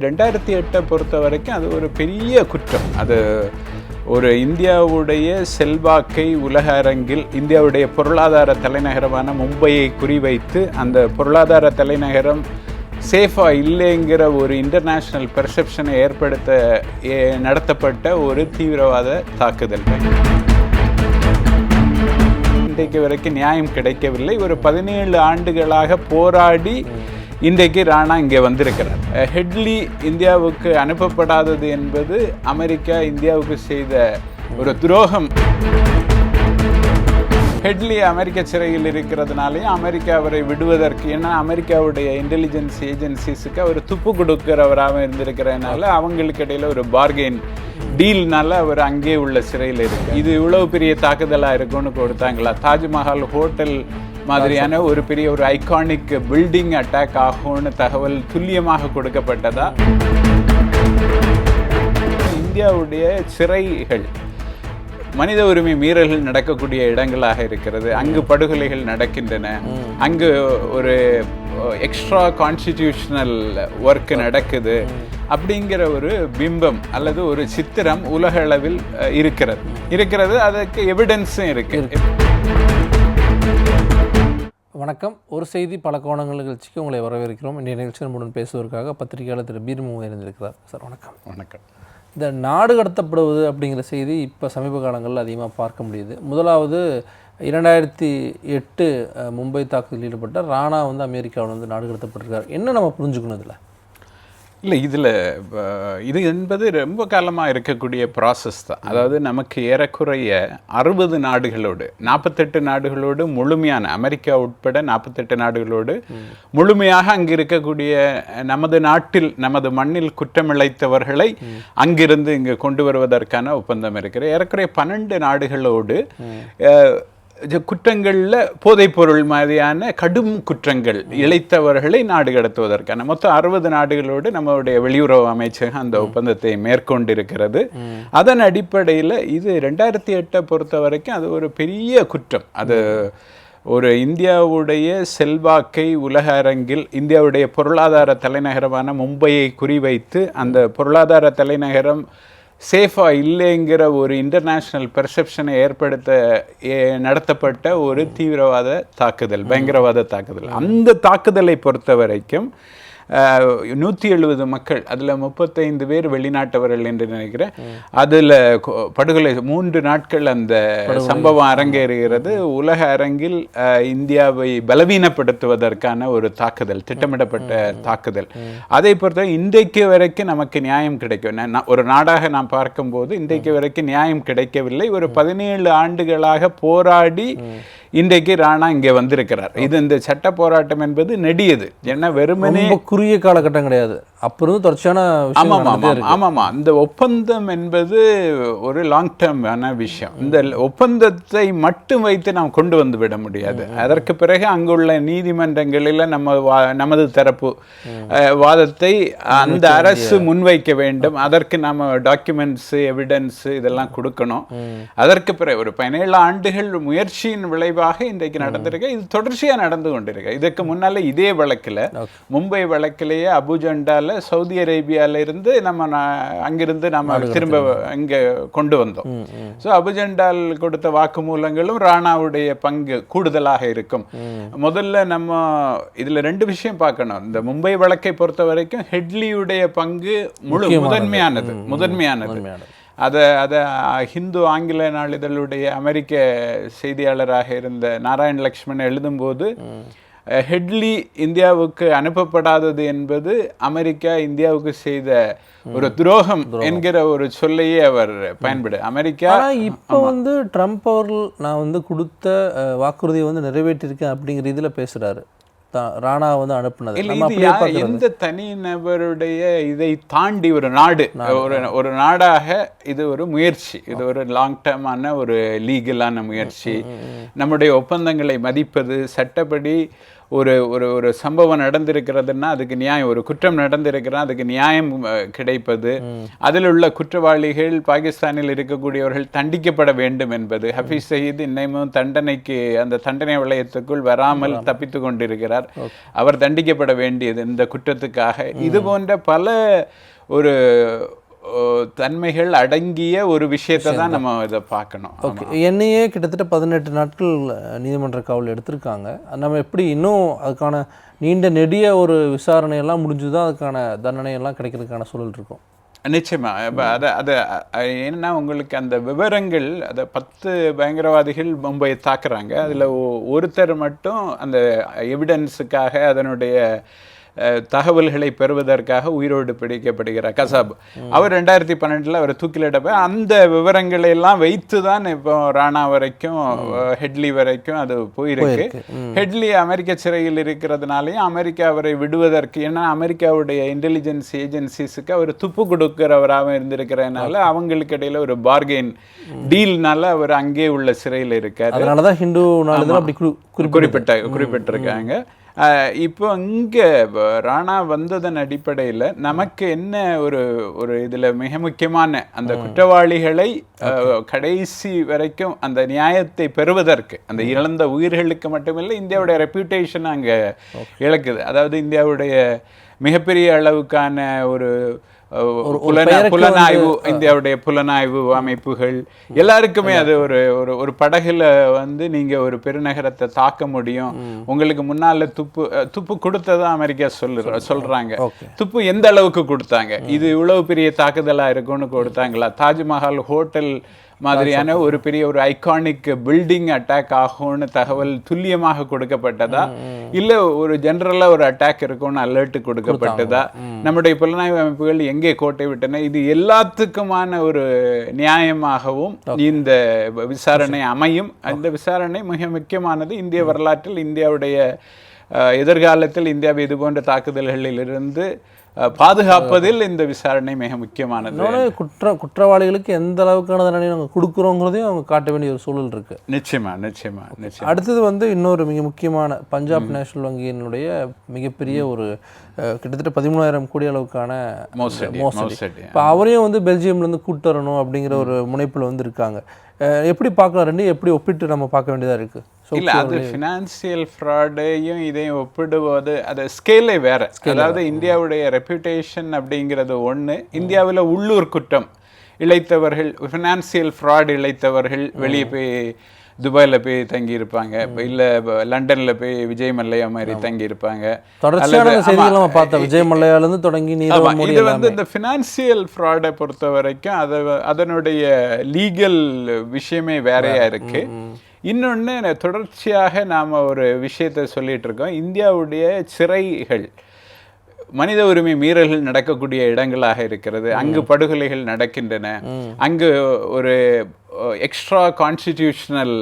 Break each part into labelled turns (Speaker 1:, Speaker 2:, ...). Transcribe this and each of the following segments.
Speaker 1: ரெண்டாயிரத்தி எட்டை பொறுத்த வரைக்கும் அது ஒரு பெரிய குற்றம். அது ஒரு இந்தியாவுடைய செல்வாக்கை உலக அரங்கில் இந்தியாவுடைய பொருளாதார தலைநகரமான மும்பையை குறிவைத்து அந்த பொருளாதார தலைநகரம் சேஃபாக இல்லைங்கிற ஒரு இன்டர்நேஷ்னல் பெர்செப்ஷனை ஏற்படுத்த ஏ- நடத்தப்பட்ட ஒரு தீவிரவாத தாக்குதல் இன்றைக்கு வரைக்கும் நியாயம் கிடைக்கவில்லை. ஒரு பதினேழு ஆண்டுகளாக போராடி இன்றைக்கு ராணா இங்கே வந்திருக்கிறார். ஹெட்லி இந்தியாவுக்கு அனுப்பப்படாதது என்பது அமெரிக்கா இந்தியாவுக்கு செய்த ஒரு துரோகம். ஹெட்லி அமெரிக்க சிறையில் இருக்கிறதுனாலையும் அமெரிக்கா அவரை விடுவதற்கு ஏன்னா அமெரிக்காவுடைய இன்டெலிஜென்ஸ் ஏஜென்சிஸுக்கு அவர் துப்பு கொடுக்கிறவராக இருந்திருக்கிறதுனால அவங்களுக்கு இடையில ஒரு பார்கெயின் டீல்னால அவர் அங்கே உள்ள சிறையில் இருக்கு. இது இவ்வளவு பெரிய தாக்குதலாக இருக்கும்னு கொடுத்தாங்களா? தாஜ்மஹால் ஹோட்டல் மாதிரியான ஒரு பெரிய ஒரு ஐகானிக் பில்டிங் அட்டாக் ஆகும்னு தகவல் துல்லியமாக கொடுக்கப்பட்டதா? இந்தியாவுடைய சிறைகள் மனித உரிமை மீறல்கள் நடக்கக்கூடிய இடங்களாக இருக்கிறது. அங்கு படுகொலைகள் நடக்கின்றன. அங்கு ஒரு எக்ஸ்ட்ரா கான்ஸ்டிடியூஷனல் ஒர்க் நடக்குது. அப்படிங்கிற ஒரு பிம்பம் அல்லது ஒரு சித்திரம் உலக அளவில் இருக்கிறது. இருக்கிறது அதற்கு எவிடன்ஸும் இருக்கு.
Speaker 2: வணக்கம். ஒரு செய்தி பல கோணங்கள் நிகழ்ச்சிக்கு உங்களை வரவேற்கிறோம். இன்றைய நிகழ்ச்சி நம்முடன் பேசுவதற்காக பத்திரிகையாளர் திரு பீர்மு இருந்திருக்கிறார் சார் வணக்கம்.
Speaker 1: வணக்கம்.
Speaker 2: இந்த நாடு கடத்தப்படுவது அப்படிங்கிற செய்தி இப்போ சமீப காலங்களில் அதிகமாக பார்க்க முடியுது. முதலாவது இரண்டாயிரத்தி எட்டு மும்பை தாக்குதலில் ஈடுபட்ட ராணா வந்து அமெரிக்காவில் வந்து நாடு கடத்தப்பட்டிருக்கார். என்ன நம்ம புரிஞ்சுக்கணும் இதில்?
Speaker 1: இல்லை இதில் இது என்பது ரொம்ப காலமாக இருக்கக்கூடிய ப்ராசஸ் தான். அதாவது நமக்கு ஏறக்குறைய அறுபது நாடுகளோடு நாற்பத்தெட்டு நாடுகளோடு முழுமையான அமெரிக்கா உட்பட நாற்பத்தெட்டு நாடுகளோடு முழுமையாக அங்கு இருக்கக்கூடிய நமது நாட்டில் நமது மண்ணில் குற்றமிழைத்தவர்களை அங்கிருந்து இங்கு கொண்டு வருவதற்கான ஒப்பந்தம் இருக்கிறது. ஏறக்குறைய பன்னெண்டு நாடுகளோடு அஹ், குற்றங்களில் போதைப்பொருள் மாதிரியான கடும் குற்றங்கள் இழைத்தவர்களை நாடு கடத்துவதற்கான மொத்தம் அறுபது நாடுகளோடு நம்மளுடைய வெளியுறவு அமைச்சகம் அந்த ஒப்பந்தத்தை மேற்கொண்டிருக்கிறது. அதன் அடிப்படையில் இது ரெண்டாயிரத்தி எட்டை பொறுத்த வரைக்கும் அது ஒரு பெரிய குற்றம். அது ஒரு இந்தியாவுடைய செல்வாக்கை உலக அரங்கில் இந்தியாவுடைய பொருளாதார தலைநகரமான மும்பையை குறிவைத்து அந்த பொருளாதார தலைநகரம் சேஃபாக இல்லைங்கிற ஒரு இன்டர்நேஷ்னல் பெர்செப்ஷனை ஏற்படுத்த நடத்தப்பட்ட ஒரு தீவிரவாத தாக்குதல் பயங்கரவாத தாக்குதல். அந்த தாக்குதலை பொறுத்த வரைக்கும் நூற்றி எழுபது மக்கள் அதில் முப்பத்தைந்து பேர் வெளிநாட்டவர்கள் என்று நினைக்கிறேன். அதில் படுகொலை மூன்று நாட்கள் அந்த சம்பவம் அரங்கேறுகிறது. உலக அரங்கில் இந்தியாவை பலவீனப்படுத்துவதற்கான ஒரு தாக்குதல் திட்டமிடப்பட்ட தாக்குதல். அதை பொறுத்த இன்றைக்கு வரைக்கும் நமக்கு நியாயம் கிடைக்கும். ஒரு நாடாக நாம் பார்க்கும்போது இன்றைக்கு வரைக்கும் நியாயம் கிடைக்கவில்லை. ஒரு பதினேழு ஆண்டுகளாக போராடி இன்றைக்கு ராணா இங்கே வந்திருக்கிறார். இது இந்த சட்ட போராட்டம் என்பது நெடியது. ஏன்னா வெறுமனே
Speaker 2: குறுகிய காலகட்டம் கிடையாது. அப்போ இருந்து தொடர்ச்சியான விஷயம்
Speaker 1: ஆமாம் ஆமாம். ஆமாம்மா இந்த ஒப்பந்தம் என்பது ஒரு லாங் டேர்மான விஷயம். இந்த ஒப்பந்தத்தை மட்டும் வைத்து நாம் கொண்டு வந்து விட முடியாது. அதற்கு பிறகு அங்குள்ள நீதிமன்றங்களில் நம்ம நமது தரப்பு வாதத்தை அந்த அரசு முன்வைக்க வேண்டும். அதற்கு நம்ம டாக்குமெண்ட்ஸ் எவிடன்ஸ் இதெல்லாம் கொடுக்கணும். அதற்கு பிறகு ஒரு பதினேழு ஆண்டுகள் முயற்சியின் விளைவாக இன்றைக்கு நடந்திருக்கு. இது தொடர்ச்சியா நடந்து கொண்டிருக்கு. இதுக்கு முன்னால இதே வழக்குல மும்பை வழக்கிலேயே அபுஜண்டால சவுதி அரேபியால இருந்து நம்ம அங்கிருந்து நம்ம திரும்ப இங்க கொண்டு வந்தோம். ஸோ அபுஜண்டால் கொடுத்த வாக்குமூலங்களும் ராணாவுடைய பங்கு கூடுதலாக இருக்கும். முதல்ல நம்ம இதுல ரெண்டு விஷயம் பார்க்கணும். இந்த மும்பை வழக்கை பொறுத்த வரைக்கும் ஹெட்லியுடைய பங்கு முழு முதன்மையானது முதன்மையானது. அதை அதை ஹிந்து ஆங்கில நாளிதழுடைய அமெரிக்க செய்தியாளராக இருந்த நாராயண் லக்ஷ்மண் எழுதும்போது ஹெட்லி இந்தியாவுக்கு அனுப்பப்படாதது என்பது அமெரிக்கா இந்தியாவுக்கு செய்த ஒரு துரோகம் என்கிற ஒரு சொல்லையே அவர் பயன்படு அமெரிக்கா
Speaker 2: இப்போ வந்து ட்ரம்ப் அவர்கள் நான் வந்து கொடுத்த வாக்குறுதியை வந்து நிறைவேற்றிருக்கேன் அப்படிங்கிற இதுல பேசுறாரு. தா- ராணா வந்து அனுப்புனது.
Speaker 1: எந்த தனி நபருடைய இதை தாண்டி ஒரு நாடு ஒரு ஒரு நாடாக இது ஒரு முயற்சி. இது ஒரு லாங் டேர்மான ஒரு லீகலான முயற்சி. நம்முடைய ஒப்பந்தங்களை மதிப்பது சட்டப்படி ஒரு ஒரு ஒரு சம்பவம் நடந்திருக்கிறதுன்னா அதுக்கு நியாயம் ஒரு குற்றம் நடந்திருக்கிறா அதுக்கு நியாயம் கிடைப்பது. அதில் உள்ள குற்றவாளிகள் பாகிஸ்தானில் இருக்கக்கூடியவர்கள் தண்டிக்கப்பட வேண்டும் என்பது. ஹஃபீஸ் சயீத் இன்னமும் தண்டனைக்கு அந்த தண்டனை வளையத்துக்குள் வராமல் தப்பித்து கொண்டிருக்கிறார். அவர் தண்டிக்கப்பட வேண்டியது இந்த குற்றத்துக்காக. இது போன்ற பல ஒரு தன்மைகள் அடங்கிய ஒரு விஷயத்தை தான் நம்ம இதை பார்க்கணும்.
Speaker 2: ஓகே என்னையே கிட்டத்தட்ட பதினெட்டு நாட்கள் நீதிமன்ற காவல் எடுத்திருக்காங்க. நம்ம எப்படி இன்னும் அதுக்கான நீண்ட நெடிய ஒரு விசாரணையெல்லாம் முடிஞ்சு தான் அதுக்கான தண்டனையெல்லாம் கிடைக்கிறதுக்கான சூழல் இருக்கும்.
Speaker 1: நிச்சயமா. அப்ப அது அது என்னன்னா உங்களுக்கு அந்த விவரங்கள் அதை பத்து பயங்கரவாதிகள் மும்பை தாக்குறாங்க. அதுல ஒருத்தர் மட்டும் அந்த எவிடன்ஸுக்காக அதனுடைய தகவல்களை பெறுவதற்காக உயிரோடு பிடிக்கப்படுகிறார். கசாப். அவர் ரெண்டாயிரத்தி பன்னெண்டுல அவர் தூக்கிலிடப்ப அந்த விவரங்களை எல்லாம் வைத்து தான் இப்போ ராணா வரைக்கும் ஹெட்லி வரைக்கும் அது போயிருக்கு. ஹெட்லி அமெரிக்க சிறையில் இருக்கிறதுனாலையும் அமெரிக்கா அவரை விடுவதற்கு ஏன்னா அமெரிக்காவுடைய இன்டெலிஜென்ஸ் ஏஜென்சிஸுக்கு அவர் துப்பு கொடுக்கிறவராக இருந்திருக்கிறதுனால அவங்களுக்கு இடையில ஒரு பார்கெயின் டீல்னால அவர் அங்கே உள்ள சிறையில் இருக்காரு.
Speaker 2: அதனால தான் ஹிந்து அப்படி குறிப்பிட்டு
Speaker 1: குறிப்பிட்ட குறிப்பிட்டிருக்காங்க. இப்போ இங்கே ராணா வந்ததன் அடிப்படையில் நமக்கு என்ன ஒரு ஒரு இதில் மிக முக்கியமான அந்த குற்றவாளிகளை கடைசி வரைக்கும் அந்த நியாயத்தை பெறுவதற்கு அந்த இழந்த உயிர்களுக்கு மட்டுமில்லை இந்தியாவுடைய ரெப்யூட்டேஷன் அங்கே இழக்குது. அதாவது இந்தியாவுடைய மிகப்பெரிய அளவுக்கான ஒரு புலனாய்வு இந்தியாவுடைய புலனாய்வு அமைப்புகள் எல்லாருக்குமே அது ஒரு ஒரு ஒரு படகுல வந்து நீங்க ஒரு பெருநகரத்தை தாக்க முடியும். உங்களுக்கு முன்னால துப்பு துப்பு கொடுத்ததா அமெரிக்கா சொல்லு சொல்றாங்க. துப்பு எந்த அளவுக்கு கொடுத்தாங்க? இது இவ்வளவு பெரிய தாக்குதலா இருக்கும்னு கொடுத்தாங்களா? தாஜ்மஹால் ஹோட்டல் மாதிரியான ஒரு பெரிய ஒரு ஐகானிக் பில்டிங் அட்டாக் ஆகும்னு தகவல் துல்லியமாக கொடுக்கப்பட்டதா? இல்ல ஒரு ஜெனரலா ஒரு அட்டாக் இருக்கும்னு அலர்ட் கொடுக்கப்பட்டதா? நம்முடைய புலனாய்வு அமைப்புகள் எங்கே கோட்டை விட்டன? இது எல்லாத்துக்குமான ஒரு நியாயமாகவும் இந்த விசாரணை அமையும். அந்த விசாரணை மிக முக்கியமானது. இந்திய வரலாற்றில் இந்தியாவுடைய எதிர்காலத்தில் இந்தியாவை இது போன்ற தாக்குதல்களில் இருந்து பாதுகாப்பதில் இந்த விசாரணை மிக முக்கியமானது.
Speaker 2: குற்ற குற்றவாளிகளுக்கு எந்த அளவுக்கான தண்டனை நாங்கள் கொடுக்குறோங்கிறதையும் அவங்க காட்ட வேண்டிய ஒரு சூழல் இருக்கு.
Speaker 1: நிச்சயமா நிச்சயமா நிச்சயமா.
Speaker 2: அடுத்தது வந்து இன்னொரு மிக முக்கியமான பஞ்சாப் நேஷனல் வங்கியினுடைய மிகப்பெரிய ஒரு கிட்டத்தட்ட பதிமூணாயிரம் கோடி அளவுக்கான
Speaker 1: மோசடி
Speaker 2: மோசடி. இப்போ அவரையும் வந்து பெல்ஜியம்லேருந்து கூட்டு வரணும் அப்படிங்கிற ஒரு முனைப்பில் வந்து இருக்காங்க எப்படி பார்க்கலாம்? ரெண்டையும் எப்படி ஒப்பிட்டு நம்ம பார்க்க வேண்டியதாக இருக்கு? ஸோ
Speaker 1: இல்ல அது ஃபினான்சியல் ஃப்ராடையும் இதையும் ஒப்பிடுவது அது ஸ்கேலே வேற. அதாவது இந்தியாவுடைய ரெப்யூட்டேஷன் அப்படிங்கிறது ஒண்ணு இந்தியாவுல உள்ளூர் குற்றம். இழைத்தவர்கள் ஃபினான்சியல் ஃப்ராட் இழைத்தவர்கள் வெளியே போய் துபாயில போய் தங்கி இருப்பாங்க இல்ல லண்டன்ல போய் விஜய் மல்லையா மாதிரி தங்கி இருப்பாங்க
Speaker 2: தொடர்ச்சியான செய்திகள் நம்ம பார்த்தோம். விஜய் மல்லையாலேருந்து தொடங்கி
Speaker 1: இது வந்து இந்த ஃபினான்சியல் ஃப்ராடை பொறுத்த வரைக்கும் அதை அதனுடைய லீகல் விஷயமே வேறையா இருக்கு. இன்னொன்னு தொடர்ச்சியாக நாம ஒரு விஷயத்தை சொல்லிட்டு இருக்கோம் இந்தியாவுடைய சிறைகள் மனித உரிமை மீறல்கள் நடக்கக்கூடிய இடங்களாக இருக்கிறது. அங்கு படுகொலைகள் நடக்கின்றன. அங்கு ஒரு எக்ஸ்ட்ரா கான்ஸ்டிடியூஷனல்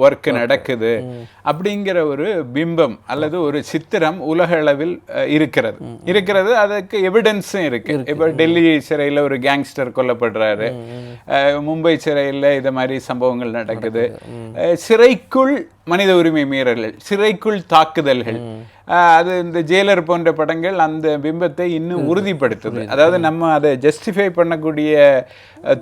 Speaker 1: ஒர்க் நடக்குது அப்படிங்கிற ஒரு பிம்பம் அல்லது ஒரு சித்திரம் உலக அளவில் இருக்கிறது. இருக்கிறது அதுக்கு எவிடன்ஸும் இருக்கு. இப்போ டெல்லி சிறையில் ஒரு கேங்ஸ்டர் கொல்லப்படுறாரு. அஹ், மும்பை சிறையில் இது மாதிரி சம்பவங்கள் நடக்குது. சிறைக்குள் மனித உரிமை மீறல்கள் சிறைக்குள் தாக்குதல்கள். அஹ், அது இந்த ஜெயிலர் போன்ற படங்கள் அந்த பிம்பத்தை இன்னும் உறுதிப்படுத்துது. அதாவது நம்ம அதை ஜஸ்டிஃபை பண்ணக்கூடிய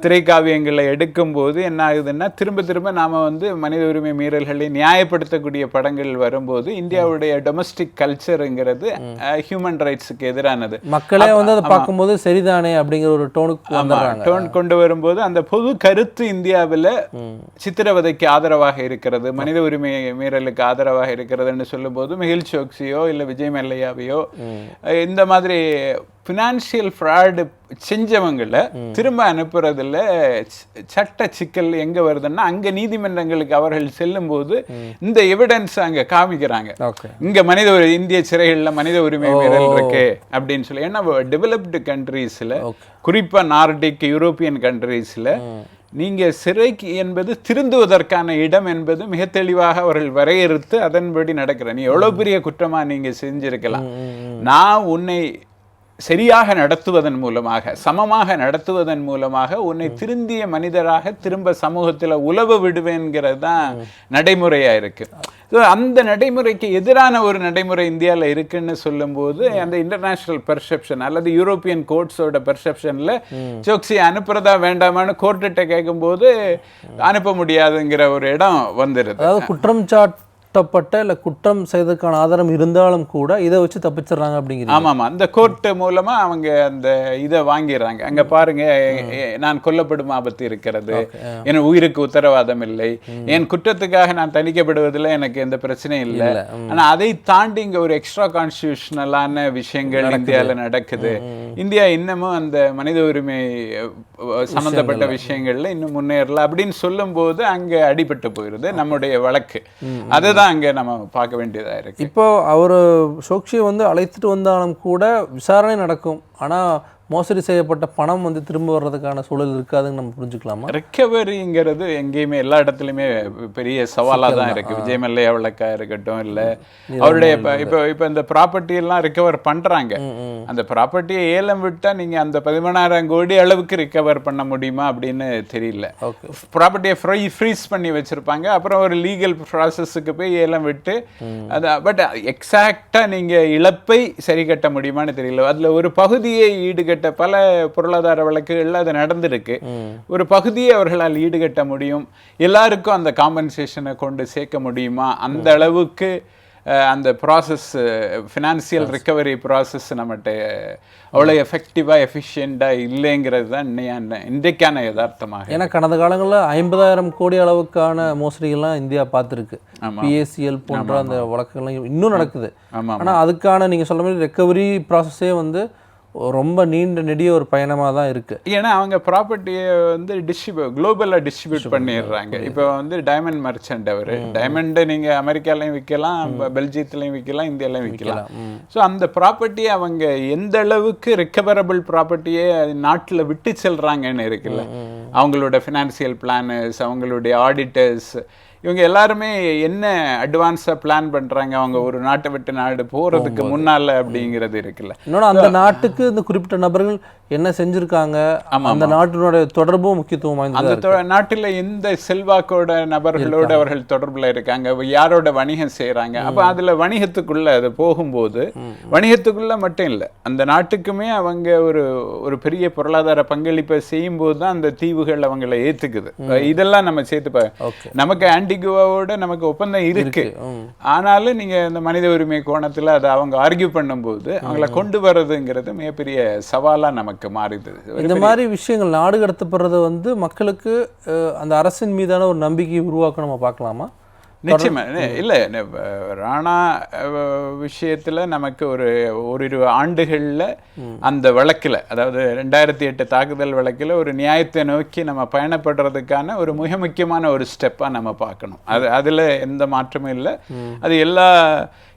Speaker 1: திரைக்காவியங்களை எடுக்கும்போது என்ன ஆகுதுன்னா திரும்ப திரும்ப நாம வந்து மனித உரிமை மீறல்களை நியாயப்படுத்தக்கூடிய படங்கள் வரும்போது இந்தியாவுடைய டொமஸ்டிக் கல்ச்சருங்கிறது ஹியூமன் ரைட்ஸுக்கு எதிரானது.
Speaker 2: மக்களே வந்து அதை பார்க்கும்போது சரிதானே அப்படிங்கிற ஒரு டோனுக்கு
Speaker 1: டோன் கொண்டு வரும்போது அந்த பொது கருத்து இந்தியாவில் சித்திரவதைக்கு ஆதரவாக இருக்கிறது மனித உரிமை மீறலுக்கு ஆதரவாக இருக்கிறதுன்னு சொல்லும்போது மிகில் சோக்சியோ இல்லை விஜய் மல்லையாவையோ இந்த மாதிரி ஃபினான்ஷியல் ஃப்ராடு செஞ்சவங்களை திரும்ப அனுப்புறதுல சட்ட சிக்கல் எங்க வருதுன்னா அங்க நீதிமன்றங்களுக்கு அவர்கள் செல்லும்போது இந்த எவிடன்ஸ் அங்க காமிக்கிறாங்க. இங்க மனித ஒரு இந்திய சிறைகள்ல மனித உரிமை மீறல் இருக்கு அப்படின்னு சொல்லி ஏன்னா டெவலப்டு கண்ட்ரீஸ்ல குறிப்பா நார்டிக் யூரோப்பியன் கண்ட்ரீஸ்ல நீங்க சிறைக்கு என்பது திருந்துவதற்கான இடம் என்பது மிக தெளிவாக அவர்கள் வரையறுத்து அதன்படி நடக்கிற. நீ எவ்வளவு பெரிய குற்றமா நீங்க செஞ்சிருக்கலாம். நான் உன்னை சரியாக நடத்துவதன் மூலமாக சமமாக நடத்துவதன் மூலமாக உன்னை திருந்திய மனிதராக திரும்ப சமூகத்துல உலவ விடுவேங்கிறது தான் நடைமுறையா இருக்கு. அந்த நடைமுறைக்கு எதிரான ஒரு நடைமுறை இந்தியால இருக்குன்னு சொல்லும்போது அந்த இன்டர்நேஷனல் பெர்செப்ஷன் அல்லது யூரோப்பியன் கோர்ட்ஸோட பெர்செப்ஷன்ல சோக்சி அனுப்புறதா வேண்டாமான்னு கோர்ட்டுகிட்ட கேட்கும்போது அனுப்ப முடியாதுங்கிற ஒரு இடம் வந்துருது.
Speaker 2: அதாவது குற்றம் சாட்டப்பட்ட இல்லை குற்றம் செய்ததுக்கான ஆதாரம் இருந்தாலும் கூட இதை வச்சு தப்பிச்சிடுறாங்க அப்படிங்கிறீங்க.
Speaker 1: ஆமாம். அந்த கோர்ட் மூலமா அவங்க அந்த இதை வாங்கிடுறாங்க. அங்க பாருங்க நான் கொல்லப்படும் ஆபத்து இருக்கிறது. என் உயிருக்கு உத்தரவாதம் இல்லை. என் குற்றத்துக்காக நான் தணிக்கப்படுவதில் எனக்கு எந்த பிரச்சனையும் இல்லை. ஆனா அதை தாண்டி இங்க ஒரு எக்ஸ்ட்ரா கான்ஸ்டியூஷனலான விஷயங்கள் இந்தியால நடக்குது. இந்தியா இன்னமும் அந்த மனித உரிமை அஹ், சம்பந்தப்பட்ட விஷயங்கள்ல. இன்னும் முன்னேறல அப்படின்னு சொல்லும்போது அங்க அடிபட்டு போயிருது நம்முடைய வழக்கு. அதுதான் அங்க நம்ம பார்க்க வேண்டியதா இருக்கு.
Speaker 2: இப்போ அவர் சோக்ஷியை வந்து அழைத்துட்டு வந்தாலும் கூட விசாரணை நடக்கும். ஆனா மோசடி செய்யப்பட்ட பணம் வந்து திரும்ப வர்றதுக்கான சூழல் இருக்காதுன்னு நம்ம புரிஞ்சுக்கலாமா?
Speaker 1: ரெக்கவரிங்கிறது எங்கேயுமே எல்லா இடத்துலையுமே பெரிய சவாலா தான் இருக்கு. விஜய் மல்லையா வழக்கா இருக்கட்டும் இல்ல அவருடைய இப்ப- இப்போ இப்போ இந்த ப்ராப்பர்ட்டி எல்லாம் ரெக்கவர் பண்றாங்க. அந்த ப்ராப்பர்ட்டியை ஏலம் விட்டா நீங்க அந்த பதிமூணாயிரம் கோடி அளவுக்கு ரெக்கவர் பண்ண முடியுமா அப்படின்னு தெரியல. ப்ராப்பர்ட்டியை ஃப்ரீ ஃப்ரீஸ் பண்ணி வச்சிருப்பாங்க. அப்புறம் ஒரு லீகல் ப்ராசஸுக்கு போய் ஏலம் விட்டு அது பட் எக்ஸாக்டா நீங்க இழப்பை சரி கட்ட முடியுமான்னு தெரியல. அதுல ஒரு பகுதியை ஈடுகட்ட பல பொருளாதார வழக்குகள்ல அது நடந்திருக்கு. ஒரு பகுதியை அவர்களால் ஈடுகட்ட முடியும். எல்லாருக்கும் அந்த காம்பன்சேஷனை கொண்டு சேர்க்க முடியுமா? அந்த அளவுக்கு அந்த ப்ராசஸ் ஃபினான்சியல் ரிகவரி ப்ராசஸ் நம்மகிட்ட அவ்வளோ எஃபெக்டிவாக எஃபிஷியண்ட்டாக இல்லைங்கிறது தான் இன்னையான இன்றைக்கான யதார்த்தமாக
Speaker 2: ஏன்னா கடந்த காலங்களில் ஐம்பதாயிரம் கோடி அளவுக்கான மோசடிகள்லாம் இந்தியா பார்த்துருக்கு. பிஎஸ்சிஎல் போன்ற அந்த வழக்குகள்லாம் இன்னும் நடக்குது.
Speaker 1: ஆமாம்
Speaker 2: ஆனா அதுக்கான நீங்க சொல்ற மாதிரி ரெக்கவரி ப்ராசஸே வந்து ரொம்ப நீண்ட நெடிய ஒரு பயணமா தான் இருக்கு.
Speaker 1: ஏன்னா அவங்க ப்ராப்பர்ட்டியை வந்து டிஸ்ட்ரிபியூ குளோபலாக டிஸ்ட்ரிபியூட் பண்ணிடுறாங்க. இப்போ வந்து டைமண்ட் மர்ச்சன்ட் அவர். டைமண்டு நீங்கள் அமெரிக்காலையும் விற்கலாம் பெல்ஜியத்துலையும் விற்கலாம் இந்தியாலையும் விற்கலாம் ஸோ அந்த ப்ராப்பர்ட்டியை அவங்க எந்த அளவுக்கு ரெக்கவரபிள் ப்ராப்பர்ட்டியை நாட்டில் விட்டு செல்றாங்கன்னு இருக்குல்ல. அவங்களோட ஃபினான்சியல் பிளானர்ஸ் அவங்களுடைய ஆடிட்டர்ஸ் இவங்க எல்லாருமே என்ன அட்வான்ஸாக பிளான் பண்றாங்க? அவங்க ஒரு நாட்டை விட்டு நாடு போறதுக்கு முன்னால அப்படிங்கிறது இருக்குல்ல.
Speaker 2: இன்னொன்று அந்த நாட்டுக்கு இந்த குறிப்பிட்ட நபர்கள் என்ன செஞ்சிருக்காங்க? அந்த நாட்டினுடைய தொடர்பும் முக்கியத்துவம் வாய்ந்ததா
Speaker 1: அந்த நாட்டுல எந்த செல்வாக்கோட நபர்களோட அவர்கள் தொடர்புல இருக்காங்க. யாரோட வணிகம் செய்றாங்க? அப்ப அதுல வணிகத்துக்குள்ள அது போகும்போது வணிகத்துக்குள்ள மட்டும் இல்ல அந்த நாட்டுக்குமே அவங்க ஒரு ஒரு பெரிய பொருளாதார பங்களிப்பை செய்யும் போது தான் அந்த தீவுகள் அவங்கள ஏத்துக்குது. இதெல்லாம் நம்ம சேர்த்து நமக்கு ஆன்டிகுவாவோட நமக்கு ஒப்பந்தம் இருக்கு. ஆனாலும் நீங்க இந்த மனித உரிமை கோணத்துல அதை அவங்க ஆர்கியூ பண்ணும்போது அவங்கள கொண்டு வர்றதுங்கிறது மிகப்பெரிய சவாலா நமக்கு மாறிடுது
Speaker 2: இந்த மாதிரி விஷயங்கள் நாடு கடத்தப்படுறது வந்து மக்களுக்கு அந்த அரசின் மீதான ஒரு நம்பிக்கையை உருவாக்க நம்ம பார்க்கலாமா?
Speaker 1: நிச்சயமா. இல்ல ராணா விஷயத்துல நமக்கு ஒரு ஓரிரு ஆண்டுகள்ல அந்த வழக்குல அதாவது ரெண்டாயிரத்தி எட்டு தாக்குதல் வழக்குல ஒரு நியாயத்தை நோக்கி நம்ம பயணப்படுறதுக்கான ஒரு மிக முக்கியமான ஒரு ஸ்டெப்பா நம்ம பார்க்கணும். அது அதுல எந்த மாற்றமும் இல்லை. அது எல்லா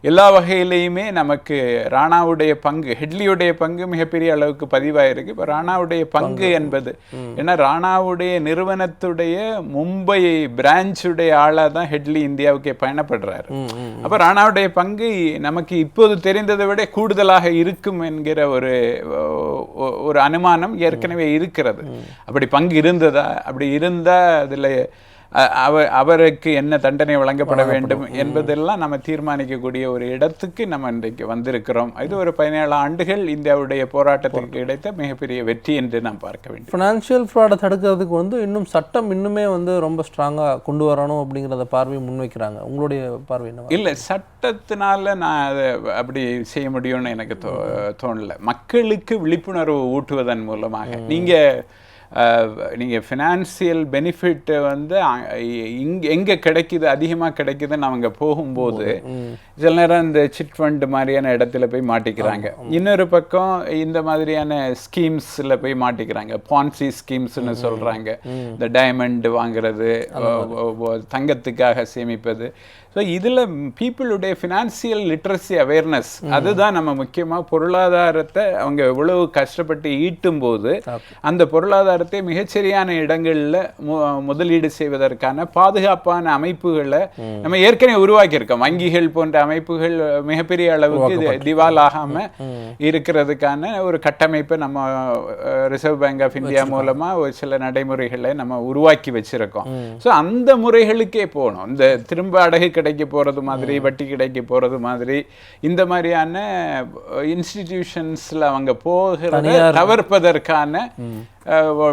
Speaker 1: எல்லா வகையிலையுமே நமக்கு ராணாவுடைய பங்கு ஹெட்லியுடைய பங்கு மிகப்பெரிய அளவுக்கு பதிவாயிருக்கு. இப்போ ராணாவுடைய பங்கு என்பது ஏன்னா ராணாவுடைய நிறுவனத்துடைய மும்பை பிரான்ச்சுடைய ஆளாக தான் ஹெட்லி இந்தியாவுக்கு பயணப்படுறாரு. அப்ப ராணாவுடைய பங்கு நமக்கு இப்போது தெரிந்ததை விட கூடுதலாக இருக்கும் என்கிற ஒரு ஒரு அனுமானம் ஏற்கனவே இருக்கிறது. அப்படி பங்கு இருந்ததா? அப்படி இருந்தா அதுல அவ அவருக்கு என்ன தண்டனை வழங்கப்பட வேண்டும் என்பதெல்லாம் நம்ம தீர்மானிக்கக்கூடிய ஒரு இடத்துக்கு நம்ம இன்றைக்கு வந்திருக்கிறோம். இது ஒரு பதினேழு ஆண்டுகள் இந்தியாவுடைய போராட்டத்துக்கு கிடைத்த மிகப்பெரிய வெற்றி என்று நாம் பார்க்க வேண்டும்.
Speaker 2: ஃபினான்ஷியல் ஃப்ராடை தடுக்கிறதுக்கு வந்து இன்னும் சட்டம் இன்னுமே வந்து ரொம்ப ஸ்ட்ராங்காக கொண்டு வரணும் அப்படிங்கிறத பார்வையை முன்வைக்கிறாங்க. உங்களுடைய பார்வை என்ன
Speaker 1: இல்ல சட்டத்தினால நான் அதை அப்படி செய்ய முடியும்னு எனக்கு தோ தோணல. மக்களுக்கு விழிப்புணர்வு ஊட்டுவதன் மூலமாக. நீங்க அஹ், நீங்க ஃபினான்சியல் பெனிஃபிட் வந்து இங்க எங்க கிடைக்குது அதிகமா கிடைக்குதுன்னு அவங்க போகும்போது சில நேரம் இந்த சிட் ஃபண்ட் மாதிரியான இடத்துல போய் மாட்டிக்கிறாங்க. இன்னொரு பக்கம் இந்த மாதிரியான ஸ்கீம்ஸ்ல போய் மாட்டிக்கிறாங்க. பான்சி ஸ்கீம்ஸ்னு சொல்றாங்க. இந்த டைமண்ட் வாங்குறது தங்கத்துக்காக சேமிப்பது. ஸோ இதில் பீப்புளுடைய ஃபினான்சியல் லிட்ரஸி அவேர்னஸ் அதுதான் நம்ம முக்கியமாக பொருளாதாரத்தை அவங்க எவ்வளவு கஷ்டப்பட்டு ஈட்டும் போது அந்த பொருளாதாரத்தை மிகச்சரியான இடங்களில் முதலீடு செய்வதற்கான பாதுகாப்பான அமைப்புகளை நம்ம ஏற்கனவே உருவாக்கியிருக்கோம். வங்கிகள் போன்ற அமைப்புகள் மிகப்பெரிய அளவுக்கு திவால் ஆகாம இருக்கிறதுக்கான ஒரு கட்டமைப்பை நம்ம ரிசர்வ் பேங்க் ஆஃப் இந்தியா மூலமா ஒரு சில நடைமுறைகளை நம்ம உருவாக்கி வச்சிருக்கோம். ஸோ அந்த முறைகளுக்கே போகணும். இந்த திரும்ப அடகு கிடைக்க போறது மாதிரி வட்டி கிடைக்க போறது மாதிரி இந்த மாதிரியான இன்ஸ்டிடியூஷன்ஸ்ல அவங்க போகிறத தவிர்ப்பதற்கான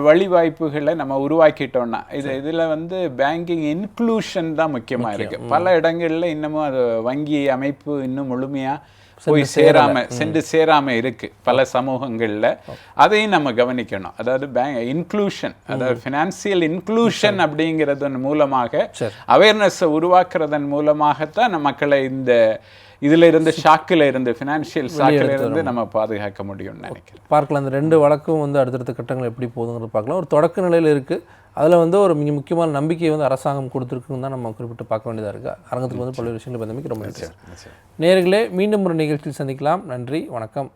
Speaker 1: வழிவாய்ப்புகளை நம்ம உருவாக்கிட்டோம்னா இது இதுல வந்து பேங்கிங் இன்க்ளூஷன் தான் முக்கியமா இருக்கு. பல இடங்கள்ல இன்னமும் அது வங்கி அமைப்பு இன்னும் முழுமையா போய் சேராம சென்று சேராம இருக்கு பல சமூகங்கள்ல. அதையும் நம்ம கவனிக்கணும். அதாவது பேங்க் இன்க்ளூஷன் அதாவது ஃபினான்சியல் இன்க்ளூஷன் அப்படிங்கிறதன் மூலமாக. அவேர்னஸை உருவாக்குறதன் மூலமாகத்தான் மக்களை இந்த இதுல இருந்து ஷாக்கில் இருந்து ஃபினான்ஷியல் ஷாக்கில் இருந்து நம்ம பாதுகாக்க முடியும்னு நினைக்கிறேன்.
Speaker 2: பார்க்கலாம். அந்த ரெண்டு வழக்கும் வந்து அடுத்தடுத்த கட்டங்கள் எப்படி போகுதுங்கிறத பார்க்கலாம். ஒரு தொடக்க நிலையில் இருக்குது அதில் வந்து ஒரு மிக முக்கியமான நம்பிக்கையை வந்து அரசாங்கம் கொடுத்துருக்குன்னு தான் நம்ம குறிப்பிட்டு பார்க்க வேண்டியதாக இருக்குது அரங்கத்துக்கு வந்து பல்வேறு விஷயங்கள் பந்தமைக்கு ரொம்ப நேர்களே மீண்டும் ஒரு நிகழ்ச்சியில் சந்திக்கலாம். நன்றி வணக்கம்.